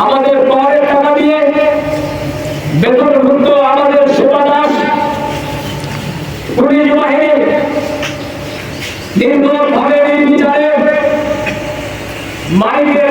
আমাদের পাহাড়ের টাকা দিয়ে বেতনভুক্ত আমাদের সেবা দাস পুলিশ বাহিনী নির্মল ভাবে বিচারে মাইকের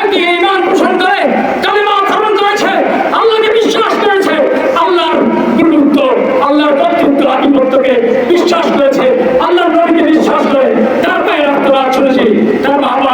একদিকে ইমান পোষণ করে, কালিমা ধারণ করেছে, আল্লাহকে বিশ্বাস করেছে, আল্লাহর গুরুত্ব আল্লাহর কর্তৃত্ব আধিপত্যকে বিশ্বাস করেছে, আল্লাহর নবীকে বিশ্বাস করে, তার পায়ে রাখতে ছুটেছি তার বাবা